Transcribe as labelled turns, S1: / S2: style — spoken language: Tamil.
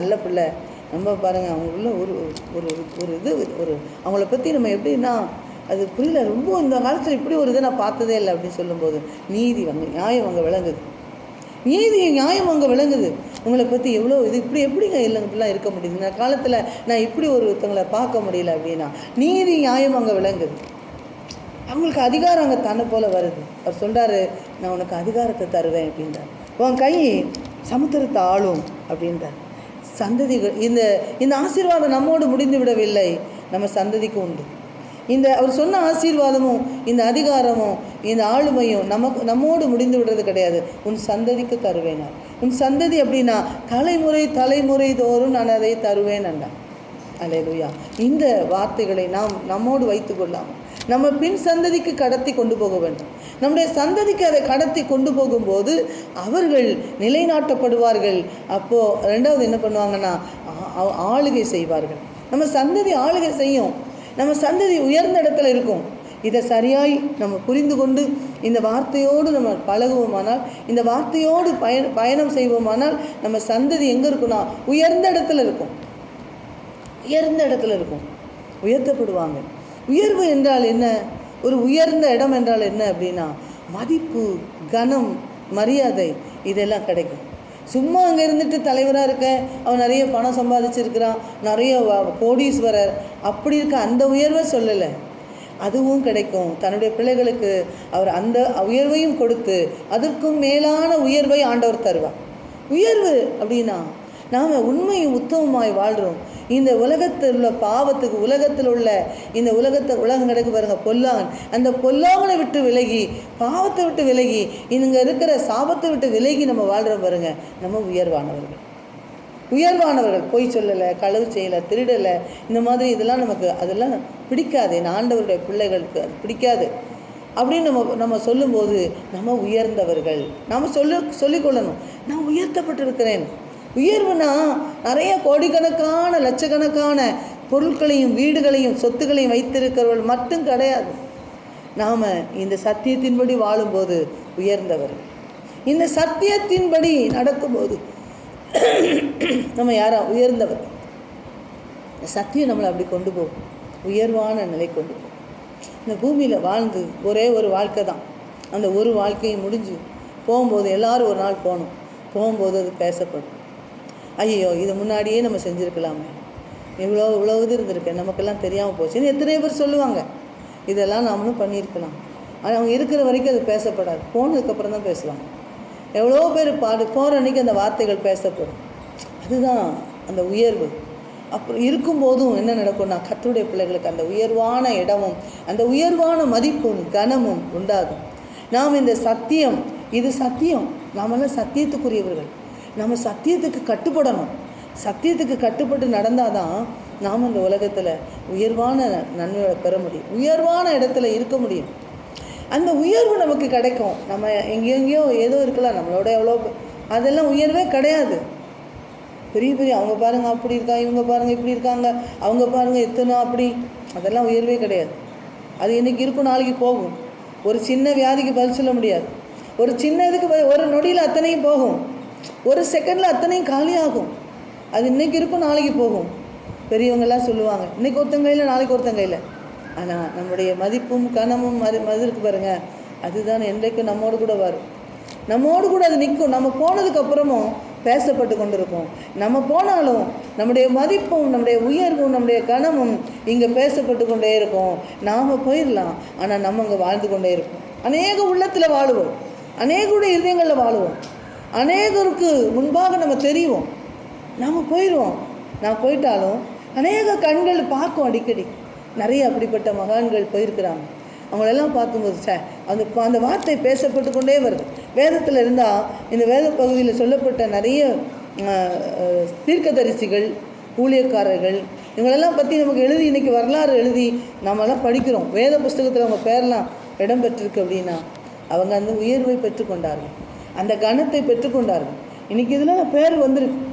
S1: நல்ல பிள்ளை. நம்ம பாருங்கள் அவங்களுக்குள்ள ஒரு ஒரு ஒரு இது ஒரு அவங்கள பற்றி நம்ம எப்படின்னா அது புரியல. ரொம்ப இந்த காலத்தில் இப்படி ஒரு இதை நான் பார்த்ததே இல்லை அப்படின்னு சொல்லும்போது நீதி அங்கே நியாயம் அங்கே விளங்குது. நீதி நியாயம் அங்கே விளங்குது. உங்களை பற்றி எவ்வளோ இது இப்படி எப்படிங்க இல்லைங்க இப்படிலாம் இருக்க முடியுது? இந்த காலத்தில் நான் இப்படி ஒருத்தங்களை பார்க்க முடியல அப்படின்னா நீதி நியாயம் அங்கே விளங்குது. அவங்களுக்கு அதிகாரம் அங்கே தன்னை போல் வருது. அவர் சொல்கிறாரு நான் உனக்கு அதிகாரத்தை தருவேன் அப்படின்றார். உன் கை சமுத்திரத்தை ஆளும் அப்படின்றார். சந்ததிகள் இந்த இந்த ஆசீர்வாதம் நம்மோடு முடிந்து விடவில்லை. நம்ம சந்ததிக்கு உண்டு. இந்த அவர் சொன்ன ஆசீர்வாதமும் இந்த அதிகாரமும் இந்த ஆளுமையும் நமக்கு நம்மோடு முடிந்து விடுறது கிடையாது. உன் சந்ததிக்கு தருவேனார் உன் சந்ததி அப்படின்னா தலைமுறை தலைமுறை தோறும் நான் அதை தருவேன் அண்ணா அலையலுயா. இந்த வார்த்தைகளை நாம் நம்மோடு வைத்து கொள்ளாமல் நம்ம பின் சந்ததிக்கு கடத்தி கொண்டு போக வேண்டும். நம்முடைய சந்ததிக்கு அதை கடத்தி கொண்டு போகும்போது அவர்கள் நிலைநாட்டப்படுவார்கள். அப்போது ரெண்டாவது என்ன பண்ணுவாங்கன்னா ஆளுகை செய்வார்கள். நம்ம சந்ததி ஆளுகை செய்யும். நம்ம சந்ததி உயர்ந்த இடத்துல இருக்கும். இதை சரியாய் நம்ம புரிந்து கொண்டு இந்த வார்த்தையோடு நம்ம பழகுவோமானால் இந்த வார்த்தையோடு பய பயணம் செய்வோமானால் நம்ம சந்ததி எங்கே இருக்குன்னா உயர்ந்த இடத்துல இருக்கும். உயர்ந்த இடத்துல இருக்கும். உயர்த்தப்படுவாங்க. உயர்வு என்றால் என்ன? ஒரு உயர்ந்த இடம் என்றால் என்ன அப்படின்னா மதிப்பு கனம் மரியாதை இதெல்லாம் கிடைக்கும். சும்மா அங்கே இருந்துட்டு தலைவராக இருக்க அவன் நிறைய பணம் சம்பாதிச்சிருக்கிறான் நிறைய கோடீஸ்வரர் அப்படி இருக்க அந்த உயர்வை சொல்லலை. அதுவும் கிடைக்கும். தன்னுடைய பிள்ளைகளுக்கு அவர் அந்த உயர்வையும் கொடுத்து அதற்கும் மேலான உயர்வை ஆண்டவர் தருவார். உயர்வு அப்படின்னா நாம் உண்மையும் உத்தமமாய் வாழ்கிறோம் இந்த உலகத்தில் உள்ள பாவத்துக்கு உலகத்தில் உள்ள இந்த உலகத்தை உலகம் கிடக்கு பாருங்கள் பொல்லாங்கன் அந்த பொல்லாங்கனை விட்டு விலகி பாவத்தை விட்டு விலகி இங்கே இருக்கிற சாபத்தை விட்டு விலகி நம்ம வாழ்கிறோம் பாருங்க நம்ம உயர்வானவர்கள். உயர்வானவர்கள் பொய் சொல்லலை களவு செய்யலை திருடலை இந்த மாதிரி இதெல்லாம் நமக்கு அதெல்லாம் பிடிக்காது. என் ஆண்டவருடைய பிள்ளைகளுக்கு அது பிடிக்காது. அப்படின்னு நம்ம நம்ம சொல்லும்போது நம்ம உயர்ந்தவர்கள். நாம் சொல்ல சொல்லிக்கொள்ளணும். நான் உயர்த்தப்பட்டிருக்கிறேன். உயர்வுனா நிறைய கோடிக்கணக்கான லட்சக்கணக்கான பொருட்களையும் வீடுகளையும் சொத்துக்களையும் வைத்திருக்கிறவர்கள் மட்டும் கிடையாது. நாம் இந்த சத்தியத்தின்படி வாழும்போது உயர்ந்தவர்கள். இந்த சத்தியத்தின்படி நடக்கும்போது நம்ம யாரா? உயர்ந்தவர். சத்தியம் நம்மளை அப்படி கொண்டு போகும். உயர்வான நிலை கொண்டு போகும். இந்த பூமியில் வாழ்ந்து ஒரே ஒரு வாழ்க்கை தான். அந்த ஒரு வாழ்க்கையும் முடிஞ்சு போகும்போது எல்லாரும் ஒரு நாள் போகணும். போகும்போது அது பேசப்படும். ஐயோ இது முன்னாடியே நம்ம செஞ்சுருக்கலாமே. இவ்வளோ இவ்வளோ இது இருந்திருக்கு நமக்கெல்லாம் தெரியாமல் போச்சுன்னு எத்தனை பேர் சொல்லுவாங்க இதெல்லாம் நாமளும் பண்ணியிருக்கலாம். ஆனால் அவங்க இருக்கிற வரைக்கும் அது பேசப்படாது. போனதுக்கப்புறம் தான் பேசுவாங்க. எவ்வளோ பேர் பாடு போகிற அன்னைக்கு அந்த வார்த்தைகள் பேசப்படும். அதுதான் அந்த உயர்வு. அப்புறம் இருக்கும்போதும் என்ன நடக்கும்னா கத்துடைய பிள்ளைகளுக்கு அந்த உயர்வான இடமும் அந்த உயர்வான மதிப்பும் கனமும் உண்டாகும். நாம் இந்த சத்தியம் இது சத்தியம். நாமெல்லாம் சத்தியத்துக்குரியவர்கள். நம்ம சத்தியத்துக்கு கட்டுப்படணும். சத்தியத்துக்கு கட்டுப்பட்டு நடந்தால் தான் நாம் இந்த உலகத்தில் உயர்வான நன்மைகளை பெற முடியும். உயர்வான இடத்துல இருக்க முடியும். அந்த உயர்வு நமக்கு கிடைக்கும். நம்ம எங்கெங்கேயோ ஏதோ இருக்கலாம். நம்மளோட எவ்வளோ அதெல்லாம் உயர்வே கிடையாது. பெரிய பெரிய அவங்க பாருங்கள் அப்படி இருக்காங்க இவங்க பாருங்கள் இப்படி இருக்காங்க அவங்க பாருங்க எத்தனை அப்படி. அதெல்லாம் உயர்வே கிடையாது. அது இன்றைக்கி இருக்கும் நாளைக்கு போகும். ஒரு சின்ன வியாதிக்கு பதில் சொல்ல முடியாது. ஒரு சின்ன இதுக்கு ஒரு நொடியில் அத்தனையும் போகும். ஒரு செகண்டில் அத்தனையும் காலியாகும் அது இன்னைக்கு இருக்கும் நாளைக்கு போகும். பெரியவங்கெல்லாம் சொல்லுவாங்க இன்னைக்கு ஒருத்தங்க கையில் நாளைக்கு ஒருத்தங்க கையில். ஆனால் நம்முடைய மதிப்பும் கனமும் அது அது இருக்கு அதுதான் என்றைக்கும் நம்மோடு கூட வரும். நம்மோடு கூட அது நிற்கும். நம்ம போனதுக்கப்புறமும் பேசப்பட்டு கொண்டிருக்கும் நம்ம போனாலும் நம்முடைய மதிப்பும் நம்முடைய உயர்வும் நம்முடைய கனமும் இங்கே பேசப்பட்டு கொண்டே இருக்கும். நாம் போயிடலாம். ஆனால் நம்ம இங்கே வாழ்ந்து கொண்டே இருப்போம். அநேக உள்ளத்தில் வாழுவோம். அநேகருடைய இதயங்களில் வாழுவோம். அநேகருக்கு முன்பாக நம்ம தெரிவோம். நாம் போயிடுவோம் நான் போயிட்டாலும் அநேக கண்கள் பார்க்கும் அடிக்கடி. நிறைய அப்படிப்பட்ட மகான்கள் போயிருக்கிறாங்க. அவங்களெல்லாம் பார்க்கும்போது சே அந்த அந்த வார்த்தை பேசப்பட்டு கொண்டே வருது. வேதத்தில் இருந்தால் இந்த வேத பகுதியில் சொல்லப்பட்ட நிறைய தீர்க்கதரிசிகள் ஊழியக்காரர்கள் இவங்களெல்லாம் பற்றி நமக்கு எழுதி இன்றைக்கி வரலாறு எழுதி நாமெல்லாம் படிக்கிறோம். வேத புஸ்தகத்தில் அவங்க பேரெல்லாம் இடம்பெற்றிருக்கு அப்படின்னா அவங்க அந்த உயர்வை பெற்றுக்கொண்டார்கள் அந்த கணத்தை பெற்றுக்கொண்டார்கள். இன்றைக்கி இதில் பேர் வந்திருக்கு.